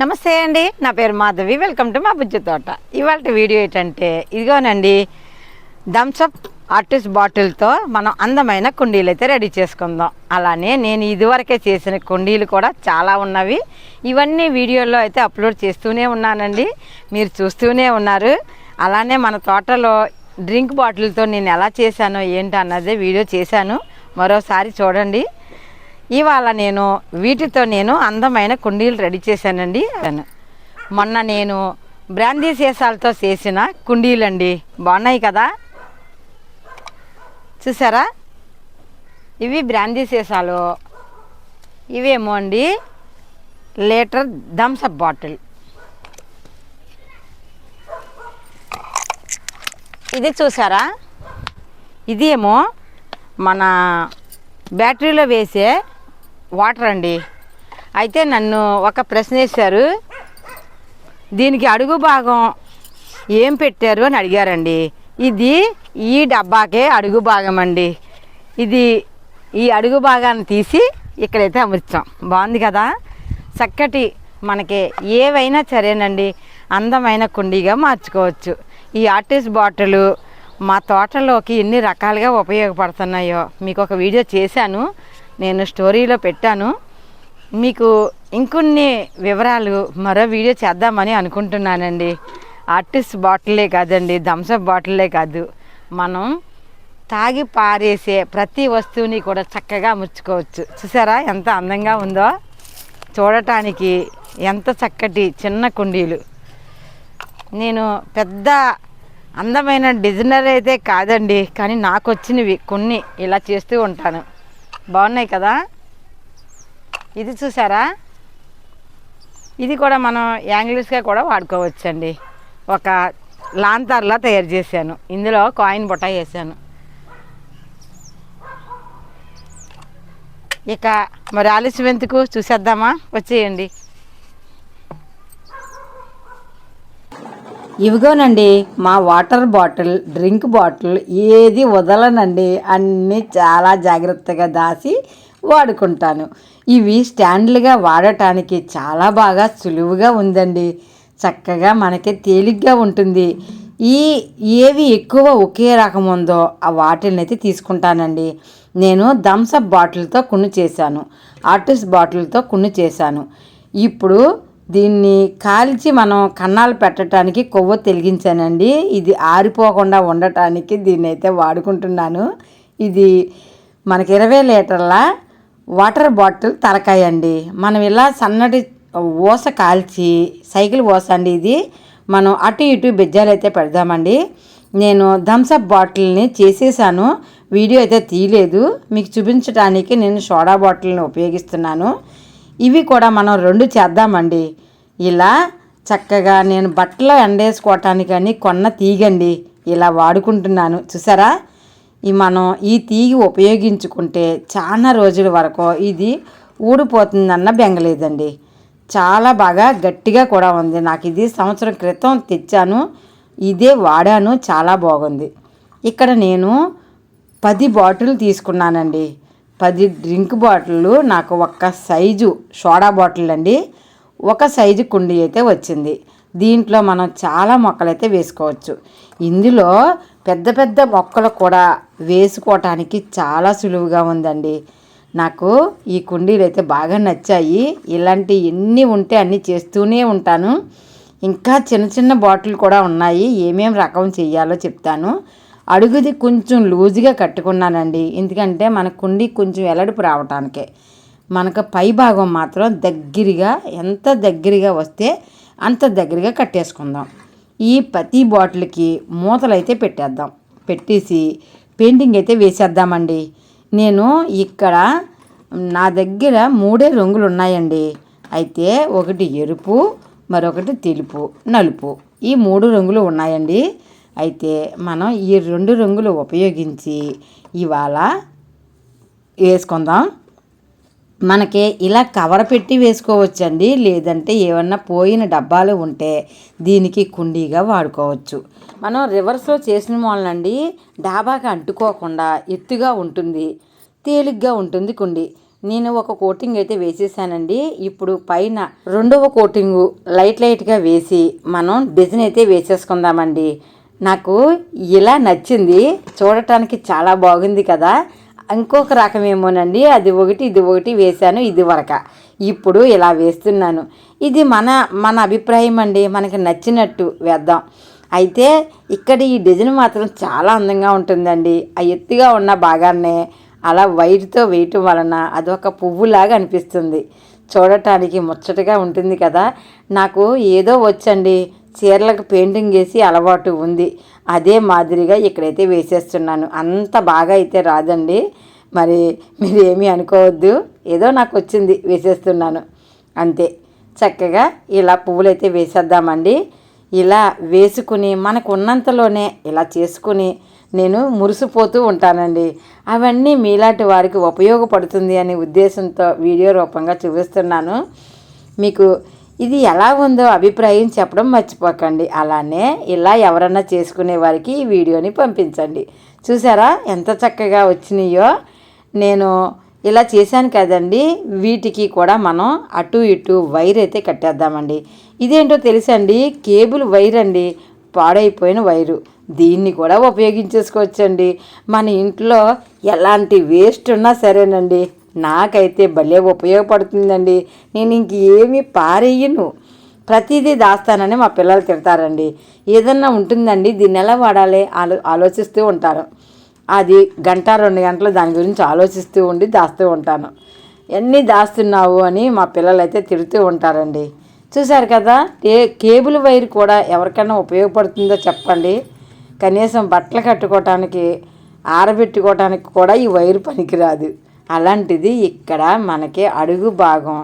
నమస్తే అండి నా పేరు మాధవి వెల్కమ్ టు మా బుజ్జి తోట. ఇవాళ వీడియో ఏంటంటే ఇదిగోనండి థమ్స్అప్ ఆర్టిస్ట్ బాటిల్తో మనం అందమైన కుండీలు అయితే రెడీ చేసుకుందాం. అలానే నేను ఇదివరకే చేసిన కుండీలు కూడా చాలా ఉన్నవి. ఇవన్నీ వీడియోలో అయితే అప్లోడ్ చేస్తూనే ఉన్నానండి. మీరు చూస్తూనే ఉన్నారు. అలానే మన తోటలో డ్రింక్ బాటిల్తో నేను ఎలా చేశానో ఏంటి అన్నదే వీడియో చేశాను. మరోసారి చూడండి. ఇవాళ నేను వీటితో నేను అందమైన కుండీలు రెడీ చేశానండి. మొన్న నేను బ్రాందీ సీసాలతో చేసిన కుండీలండి. బాగున్నాయి కదా? చూసారా? ఇవి బ్రాందీ సీసాలు. ఇవేమో అండి లీటర్ థమ్సప్ బాటిల్. ఇది చూసారా? ఇది ఏమో మన బ్యాటరీలో వేసే వాటర్ అండి. అయితే నన్ను ఒక ప్రశ్న వేశారు. దీనికి అడుగు భాగం ఏం పెట్టారు అని అడిగారండి. ఇది ఈ డబ్బాకే అడుగు భాగం అండి. ఇది ఈ అడుగు భాగాన్ని తీసి ఇక్కడైతే అమర్చాం. బాగుంది కదా? చక్కటి మనకి ఏవైనా సరేనండి. అందమైన కుండీగా మార్చుకోవచ్చు. ఈ ఆర్టిస్ట్ బాటిల్ మా తోటలోకి ఎన్ని రకాలుగా ఉపయోగపడుతున్నాయో మీకు ఒక వీడియో చేశాను. నేను స్టోరీలో పెట్టాను. మీకు ఇంకొన్ని వివరాలు మరో వీడియో చేద్దామని అనుకుంటున్నానండి. ఆర్టిస్ట్ బాటిలే కాదండి థమ్సప్ బాటిలే కాదు. మనం తాగి పారేసే ప్రతి వస్తువుని కూడా చక్కగా ముచ్చుకోవచ్చు. చూసారా ఎంత అందంగా ఉందో? చూడటానికి ఎంత చక్కటి చిన్న కుండీలు. నేను పెద్ద అందమైన డిజైనర్ అయితే కాదండి కానీ నాకు వచ్చినవి కొన్ని ఇలా చేస్తూ ఉంటాను. బాగున్నాయి కదా? ఇది చూసారా? ఇది కూడా మనం యాంగిల్స్గా కూడా వాడుకోవచ్చండి. ఒక లాంతర్లా తయారు చేశాను. ఇందులో కాయిన్ బుట్ట వేసాను. ఇక మరి ఆలస్యం ఎందుకు? చూసేద్దామా? వచ్చేయండి. ఇవిగోనండి మా వాటర్ బాటిల్ డ్రింక్ బాటిల్ ఏది వదలనండి అన్నీ చాలా జాగ్రత్తగా దాచి వాడుకుంటాను. ఇవి స్టాండ్లుగా వాడటానికి చాలా బాగా సులువుగా ఉందండి. చక్కగా మనకి తేలిగ్గా ఉంటుంది. ఈ ఏవి ఎక్కువ ఒకే రకం ఉందో ఆ వాటిల్ని అయితే తీసుకుంటానండి. నేను థమ్సప్ బాటిల్తో కున్ను చేశాను. ఆర్టిస్ట్ బాటిల్తో కున్ను చేశాను. ఇప్పుడు దీన్ని కాల్చి మనం కన్నాలు పెట్టడానికి కొవ్వు తెలిగించానండి. ఇది ఆరిపోకుండా ఉండటానికి దీన్ని అయితే వాడుకుంటున్నాను. ఇది మనకి ఇరవై లీటర్ల వాటర్ బాటిల్ తలకాయ అండి. మనం ఇలా సన్నటి ఊస కాల్చి సైకిల్ ఊస అండి ఇది. మనం అటు ఇటు బిజ్జాలు అయితే పెడదామండి. నేను థమ్సప్ బాటిల్ని చేసేసాను. వీడియో అయితే తీయలేదు. మీకు చూపించడానికి నేను సోడా బాటిల్ని ఉపయోగిస్తున్నాను. ఇవి కూడా మనం రెండు చేద్దామండి. ఇలా చక్కగా నేను బట్టలు ఎండేసుకోవటానికని కొన్న తీగండి. ఇలా వాడుకుంటున్నాను. చూసారా? ఈ మనం ఈ తీగి ఉపయోగించుకుంటే చాలా రోజుల వరకు ఇది ఊడిపోతుందన్న బెంగలేదండి. చాలా బాగా గట్టిగా కూడా ఉంది. నాకు ఇది సంవత్సరం క్రితం తెచ్చాను. ఇదే వాడాను. చాలా బాగుంది. ఇక్కడ నేను పది బాటిల్ తీసుకున్నానండి. పది డ్రింక్ బాటిళ్ళు నాకు ఒక్క సైజు సోడా బాటిల్ అండి ఒక సైజు కుండీ అయితే వచ్చింది. దీంట్లో మనం చాలా మొక్కలు అయితే వేసుకోవచ్చు. ఇందులో పెద్ద పెద్ద మొక్కలు కూడా వేసుకోవటానికి చాలా సులువుగా ఉందండి. నాకు ఈ కుండీలు అయితే బాగా నచ్చాయి. ఇలాంటి ఎన్ని ఉంటే అన్నీ చేస్తూనే ఉంటాను. ఇంకా చిన్న చిన్న బాటిల్ కూడా ఉన్నాయి. ఏమేం రకం చేయాలో చెప్తాను. అడుగుది కొంచెం లూజుగా కట్టుకున్నానండి. ఎందుకంటే మన కుండి కొంచెం ఎలడుపు రావటానికే. మనకు పై భాగం మాత్రం దగ్గరగా ఎంత దగ్గరగా వస్తే అంత దగ్గరగా కట్టేసుకుందాం. ఈ ప్రతి బాటిల్కి మూతలు అయితే పెట్టేద్దాం. పెట్టేసి పెయింటింగ్ అయితే వేసేద్దామండి. నేను ఇక్కడ నా దగ్గర మూడే రంగులు ఉన్నాయండి అయితే ఒకటి ఎరుపు మరొకటి తెలుపు నలుపు. ఈ మూడు రంగులు ఉన్నాయండి. అయితే మనం ఈ రెండు రంగులు ఉపయోగించి ఇవాళ వేసుకుందాం. మనకి ఇలా కవర్ పెట్టి వేసుకోవచ్చండి. లేదంటే ఏమన్నా పోయిన డబ్బాలు ఉంటే దీనికి కుండీగా వాడుకోవచ్చు. మనం రివర్స్లో చేసిన వాళ్ళండి డాబాకి అంటుకోకుండా ఎత్తుగా ఉంటుంది తేలిగ్గా ఉంటుంది కుండీ. నేను ఒక కోటింగ్ అయితే వేసేసానండి. ఇప్పుడు పైన రెండవ కోటింగు లైట్ లైట్గా వేసి మనం డిజైన్ అయితే వేసేసుకుందామండి. నాకు ఇలా నచ్చింది. చూడటానికి చాలా బాగుంది కదా. ఇంకొక రకం ఏమోనండి అది ఒకటి ఇది ఒకటి వేశాను ఇది వరక. ఇప్పుడు ఇలా వేస్తున్నాను. ఇది మన మన అభిప్రాయం అండి. మనకి నచ్చినట్టు వేద్దాం. అయితే ఇక్కడ ఈ డిజైన్ మాత్రం చాలా అందంగా ఉంటుందండి. ఆ ఎత్తుగా ఉన్న భాగాన్నే అలా వైట్తో వేయటం వలన అదొక పువ్వులాగా అనిపిస్తుంది. చూడటానికి ముచ్చటగా ఉంటుంది కదా. నాకు ఏదో వచ్చండి. చీరలకు పెయింటింగ్ వేసి అలవాటు ఉంది. అదే మాదిరిగా ఇక్కడైతే వేసేస్తున్నాను. అంత బాగా అయితే రాదండి. మరి మీరు ఏమీ అనుకోవద్దు. ఏదో నాకు వచ్చింది వేసేస్తున్నాను. అంతే. చక్కగా ఇలా పువ్వులైతే వేసేద్దామండి. ఇలా వేసుకుని మనకు ఉన్నంతలోనే ఇలా చేసుకుని నేను మురిసిపోతూ ఉంటానండి. అవన్నీ మీలాంటి వారికి ఉపయోగపడుతుంది అనే ఉద్దేశంతో వీడియో రూపంగా చూపిస్తున్నాను. మీకు ఇది ఎలా ఉందో అభిప్రాయం చెప్పడం మర్చిపోకండి. అలానే ఇలా ఎవరన్నా చేసుకునే వారికి ఈ వీడియోని పంపించండి. చూసారా ఎంత చక్కగా వచ్చినాయో? నేను ఇలా చేశాను కదండి. వీటికి కూడా మనం అటు ఇటు వైర్ అయితే కట్టేద్దామండి. ఇదేంటో తెలుసండి? కేబుల్ వైర్ అండి. పాడైపోయిన వైరు. దీన్ని కూడా ఉపయోగించేసుకోవచ్చండి. మన ఇంట్లో ఎలాంటి వేస్ట్ ఉన్నా సరేనండి. నాకైతే భలే ఉపయోగపడుతుందండి. నేను ఇంకేమీ పారేయను. ప్రతిదీ దాస్తానని మా పిల్లలు తిడతారండి. ఏదన్నా ఉంటుందండి దీన్ని ఎలా వాడాలి? ఆలో ఆలోచిస్తూ ఉంటారు అది గంట రెండు గంటలు దాని గురించి ఆలోచిస్తూ ఉండి దాస్తూ ఉంటాను. ఎన్ని దాస్తున్నావు అని మా పిల్లలు అయితే తిడుతూ ఉంటారండి. చూశారు కదా ఏ కేబుల్ వైర్ కూడా ఎవరికైనా ఉపయోగపడుతుందో చెప్పండి. కనీసం బట్టలు కట్టుకోవటానికి ఆరబెట్టుకోవటానికి కూడా ఈ వైరు పనికిరాదు. అలాంటిది ఇక్కడ మనకి అడుగు భాగం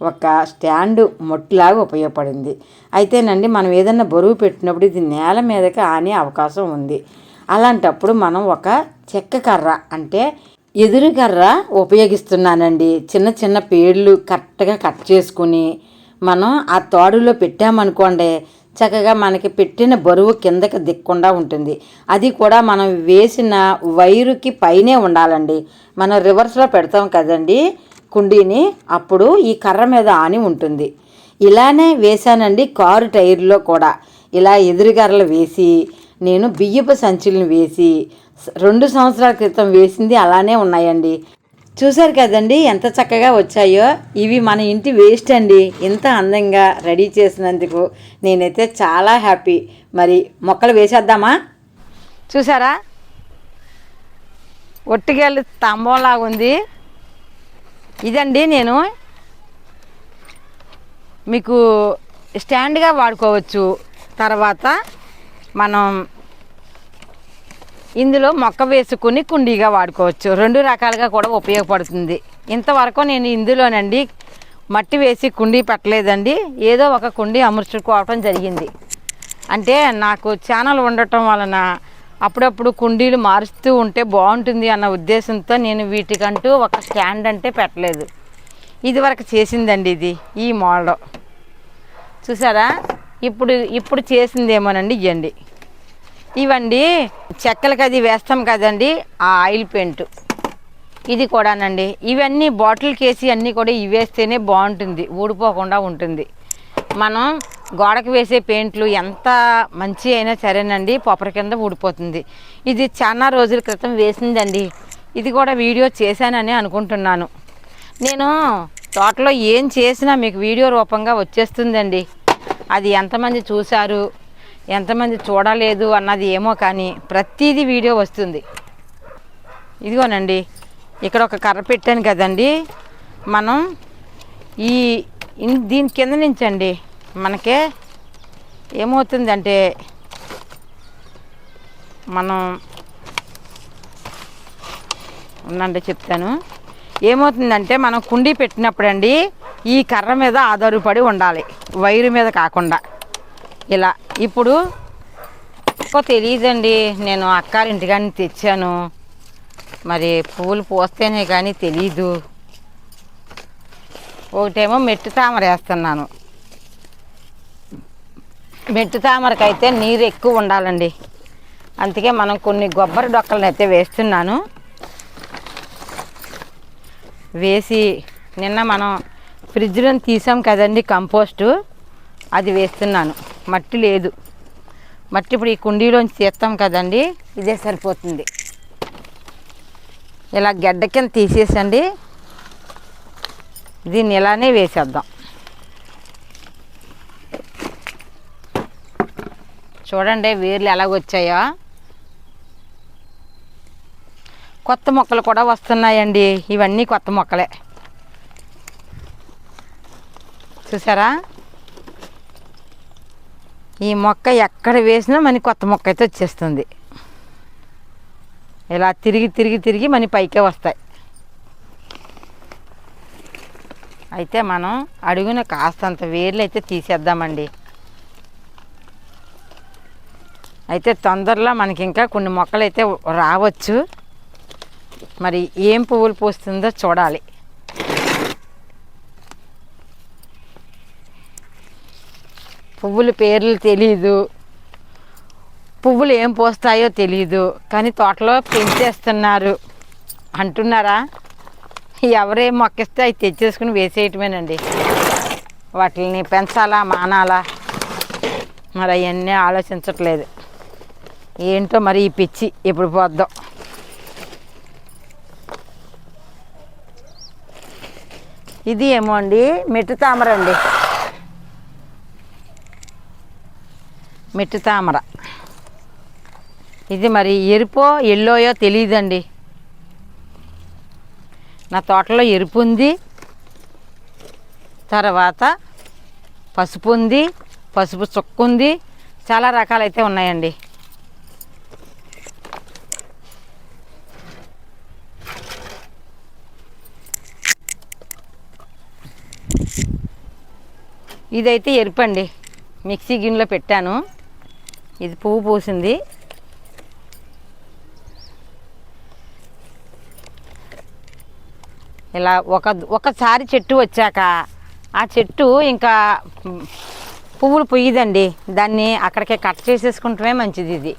ఒక స్టాండు మొట్టులాగా ఉపయోగపడింది. అయితేనండి మనం ఏదైనా బరువు పెట్టినప్పుడు ఇది నేల మీదకి ఆనే అవకాశం ఉంది. అలాంటప్పుడు మనం ఒక చెక్క కర్ర అంటే ఎదురు కర్ర ఉపయోగిస్తున్నానండి. చిన్న చిన్న పేర్లు కరెక్ట్గా కట్ చేసుకుని మనం ఆ తోడులో పెట్టామనుకోండి చక్కగా మనకి పెట్టిన బరువు కిందకి దిక్కుండా ఉంటుంది. అది కూడా మనం వేసిన వైరుకి పైనే ఉండాలండి. మనం రివర్స్లో పెడతాం కదండి కుండీని అప్పుడు ఈ కర్ర మీద ఆని ఉంటుంది. ఇలానే వేశానండి కారు టైర్లో కూడా. ఇలా ఎదురుగర్రలు వేసి నేను బియ్యపు సంచులను వేసి రెండు సంవత్సరాల క్రితం వేసింది అలానే ఉన్నాయండి. చూశారు కదండి ఎంత చక్కగా వచ్చాయో. ఇవి మన ఇంటి వేస్ట్ అండి. ఇంత అందంగా రెడీ చేసినందుకు నేనైతే చాలా హ్యాపీ. మరి మొక్కలు వేసేద్దామా? చూసారా? ఒట్టిగెళ్ళి స్తంభంలాగా ఉంది. ఇదండి నేను మీకు స్టాండ్గా వాడుకోవచ్చు. తర్వాత మనం ఇందులో మొక్క వేసుకుని కుండీగా వాడుకోవచ్చు. రెండు రకాలుగా కూడా ఉపయోగపడుతుంది. ఇంతవరకు నేను ఇందులోనండి మట్టి వేసి కుండీ పెట్టలేదండి. ఏదో ఒక కుండీ అమర్చుకోవటం జరిగింది. అంటే నాకు ఛానల్ ఉండటం వలన అప్పుడప్పుడు కుండీలు మారుస్తూ ఉంటే బాగుంటుంది అన్న ఉద్దేశంతో నేను వీటికంటూ ఒక స్టాండ్ అంటే పెట్టలేదు. ఇది వరకు చేసిందండి ఇది ఈ మోడల్. చూసారా? ఇప్పుడు ఇప్పుడు చేసిందేమోనండి ఇవ్వండి ఇవండి చెక్కలకి అది వేస్తాం కదండి ఆ ఆయిల్ పెయింట్ ఇది కూడానండి. ఇవన్నీ బాటిల్కి వేసి అన్నీ కూడా ఇవేస్తేనే బాగుంటుంది ఊడిపోకుండా ఉంటుంది. మనం గోడకు వేసే పెయింట్లు ఎంత మంచి అయినా సరేనండి పొపర కింద ఊడిపోతుంది. ఇది చాలా రోజుల క్రితం వేసిందండి. ఇది కూడా వీడియో చేశానని అనుకుంటున్నాను. నేను తోటలో ఏం చేసినా మీకు వీడియో రూపంగా వచ్చేస్తుందండి. అది ఎంతమంది చూశారు? ఎంతమంది చూడలేదు అన్నది ఏమో కానీ ప్రతిదీ వీడియో వస్తుంది. ఇదిగోనండి ఇక్కడ ఒక కర్ర పెట్టాను కదండి. మనం ఈ దీని కింద నుంచి అండి మనకే ఏమవుతుందంటే మనం ఉందండి చెప్తాను. ఏమవుతుందంటే మనం కుండీ పెట్టినప్పుడు అండి ఈ కర్ర మీద ఆధారపడి ఉండాలి వైరు మీద కాకుండా. ఇలా ఇప్పుడు తెలియదండి నేను అక్కారి ఇంటికాని తెచ్చాను. మరి పూలు పోస్తేనే కానీ తెలీదు. ఒకటేమో మెట్టు తామర వేస్తున్నాను. మెట్టు తామరకైతే నీరు ఎక్కువ ఉండాలండి. అందుకే మనం కొన్ని కొబ్బరి డొక్కలను అయితే వేస్తున్నాను. వేసి నిన్న మనం ఫ్రిడ్జ్లో తీసాం కదండి కంపోస్టు. అది వేస్తున్నాను. మట్టి లేదు. మట్టి ఇప్పుడు ఈ కుండీలోంచి తీస్తాం కదండి ఇదే సరిపోతుంది. ఇలా గడ్డ కింద తీసేసండి దీన్ని ఇలానే వేసేద్దాం. చూడండి వేర్లు ఎలాగొచ్చాయో కొత్త మొక్కలు కూడా వస్తున్నాయండి ఇవన్నీ కొత్త మొక్కలే. చూసారా? ఈ మొక్క ఎక్కడ వేసినా మనకి కొత్త మొక్క అయితే వచ్చేస్తుంది. ఇలా తిరిగి తిరిగి తిరిగి మన పైకే వస్తాయి. అయితే మనం అడుగున కాస్తంత వేర్లు అయితే తీసేద్దామండి. అయితే తొందరలో మనకి ఇంకా కొన్ని మొక్కలు అయితే రావచ్చు. మరి ఏం పువ్వులు పూస్తుందో చూడాలి. పువ్వుల పేర్లు తెలీదు. పువ్వులు ఏం పోస్తాయో తెలియదు కానీ తోటలో పెంచేస్తున్నారు అంటున్నారా? ఎవరేం మొక్కిస్తే అవి తెచ్చేసుకుని వేసేయటమేనండి. వాటిని పెంచాలా మానాలా? మరి అవన్నీ ఆలోచించట్లేదు. ఏంటో మరి ఈ పిచ్చి ఎప్పుడు పోద్దాం. ఇది ఏమో అండి మెట్టు తామర అండి. మెట్టి తామర. ఇది మరి ఎరుపో ఎల్లోయో తెలియదండి నా తోటలో ఎరుపు ఉంది. తర్వాత పసుపు ఉంది పసుపు చుక్క ఉంది. చాలా రకాలైతే ఉన్నాయండి. ఇదైతే ఎరుపండి. మిక్సీ గిన్నెలో పెట్టాను. ఇది పువ్వు పూసింది. ఇలా ఒక ఒకసారి చెట్టు వచ్చాక ఆ చెట్టు ఇంకా పువ్వులు పొయ్యిదండి. దాన్ని అక్కడికే కట్ చేసేసుకుంటమే మంచిది ఇది.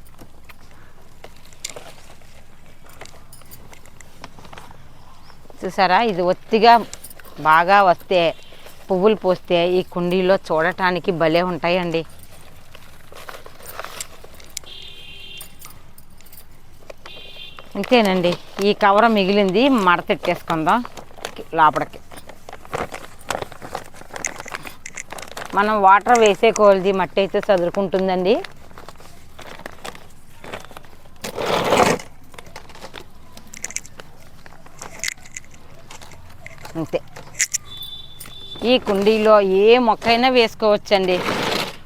చూసారా? ఇది ఒత్తిగా బాగా వస్తే పువ్వులు పోస్తే ఈ కుండీలో చూడటానికి భలే ఉంటాయండి. అంతేనండి ఈ కవర్ మిగిలింది మడతెట్టేసుకుందాం లోపలికి. మనం వాటర్ వేసే కోల్ది మట్టి అయితే చదురుకుంటుందండి అంతే. ఈ కుండీలో ఏ మొక్కైనా వేసుకోవచ్చండి.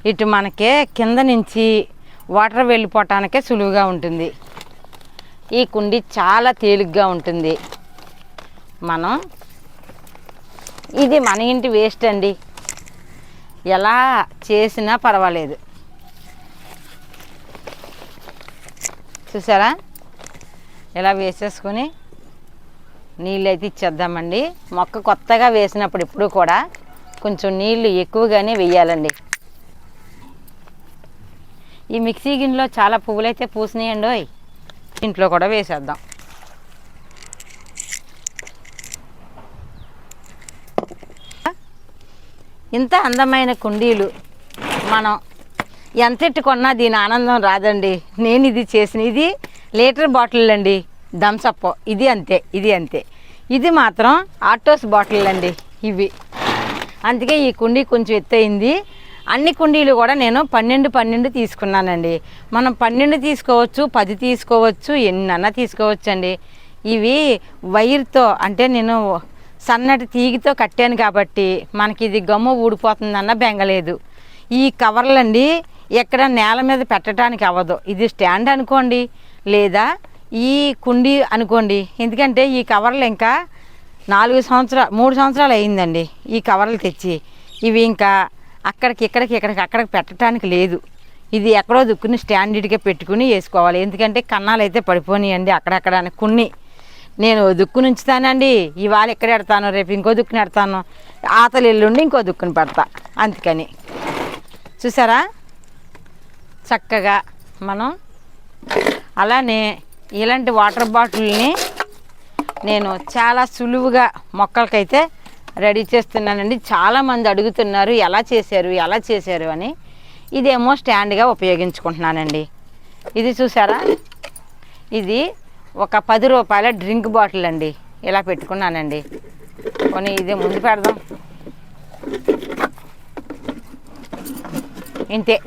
ఇటు మనకే కింద నుంచి వాటర్ వెళ్ళిపోవటానికే సులువుగా ఉంటుంది. ఈ కుండీ చాలా తేలిగ్గా ఉంటుంది. మనం ఇది మన ఇంటి వేస్ట్ అండి. ఎలా చేసినా పర్వాలేదు. చూసారా? ఇలా వేసేసుకొని నీళ్ళు అయితే ఇచ్చేద్దామండి. మొక్క కొత్తగా వేసినప్పుడు ఇప్పుడు కూడా కొంచెం నీళ్ళు ఎక్కువగానే వేయాలండి. ఈ మిక్సీ గిన్నెలో చాలా పువ్వులైతే పూసినాయండి ఓయ్ ఇంట్లో కూడా వేసేద్దాం. ఇంత అందమైన కుండీలు మనం ఎంతెట్టు కొన్నా దీని ఆనందం రాదండి. నేను ఇది చేసిన ఇది లీటర్ బాటిల్ అండి. థమ్సప్ ఇది అంతే ఇది అంతే. ఇది మాత్రం ఆటోస్ బాటిల్ అండి ఇవి. అందుకే ఈ కుండీ కొంచెం ఎత్తయింది. అన్ని కుండీలు కూడా నేను పన్నెండు పన్నెండు తీసుకున్నానండి. మనం పన్నెండు తీసుకోవచ్చు పది తీసుకోవచ్చు ఎన్నన్నా తీసుకోవచ్చు అండి ఇవి వైర్తో అంటే నేను సన్నటి తీగితో కట్టాను కాబట్టి మనకి ఇది గమ్ము ఊడిపోతుందన్న బెంగలేదు. ఈ కవర్లండి ఎక్కడ నేల మీద పెట్టడానికి అవ్వదు. ఇది స్టాండ్ అనుకోండి లేదా ఈ కుండీ అనుకోండి. ఎందుకంటే ఈ కవర్లు ఇంకా నాలుగు సంవత్సరాలు మూడు సంవత్సరాలు అయిందండి ఈ కవర్లు తెచ్చి. ఇవి ఇంకా అక్కడికి ఇక్కడికి ఇక్కడికి అక్కడికి పెట్టడానికి లేదు. ఇది ఎక్కడో దుక్కుని స్టాండర్డ్గా పెట్టుకుని వేసుకోవాలి. ఎందుకంటే కన్నాలు అయితే పడిపోనియండి అక్కడక్కడ అని కొన్ని. నేను దుక్కుని ఉంచుతానండి. ఇవాళ ఇక్కడ పెడతాను రేపు ఇంకో దుక్కుని పెడతాను ఆతలు ఎల్లుండి ఇంకో దుక్కుని పెడతా. అందుకని. చూసారా? చక్కగా మనం అలానే ఇలాంటి వాటర్ బాటిల్ని నేను చాలా సులువుగా మొక్కలకైతే రెడీ చేస్తున్నానండి. చాలామంది అడుగుతున్నారు ఎలా చేశారు ఎలా చేశారు అని. ఇదేమో స్టాండ్గా ఉపయోగించుకుంటున్నానండి. ఇది చూసారా? ఇది ఒక పది రూపాయల డ్రింక్ బాటిల్ అండి. ఇలా పెట్టుకున్నానండి. కొని ఇది ముందు పెడదాం. ఇంతే.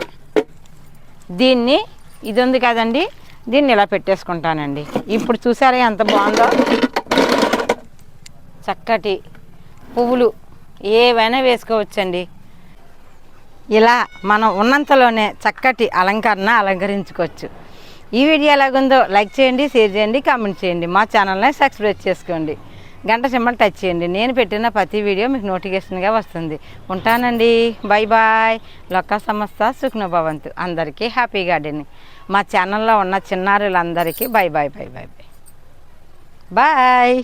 దీన్ని ఇది ఉంది కదండి. దీన్ని ఇలా పెట్టేసుకుంటానండి. ఇప్పుడు చూసారా ఎంత బాగుందో? చక్కటి పువ్వులు ఏవైనా వేసుకోవచ్చండి. ఇలా మనం ఉన్నంతలోనే చక్కటి అలంకరణ అలంకరించుకోవచ్చు. ఈ వీడియో ఎలాగుందో లైక్ చేయండి షేర్ చేయండి కామెంట్ చేయండి. మా ఛానల్ని సబ్స్క్రైబ్ చేసుకోండి. గంట సింబల్ టచ్ చేయండి. నేను పెట్టిన ప్రతి వీడియో మీకు నోటిఫికేషన్గా వస్తుంది. ఉంటానండి. బాయ్ బాయ్ లొక్క సంస్థ సుఖ్నభవంతు. అందరికీ హ్యాపీ గార్డెన్ మా ఛానల్లో ఉన్న చిన్నారులందరికీ bye bye bye bye bye bye.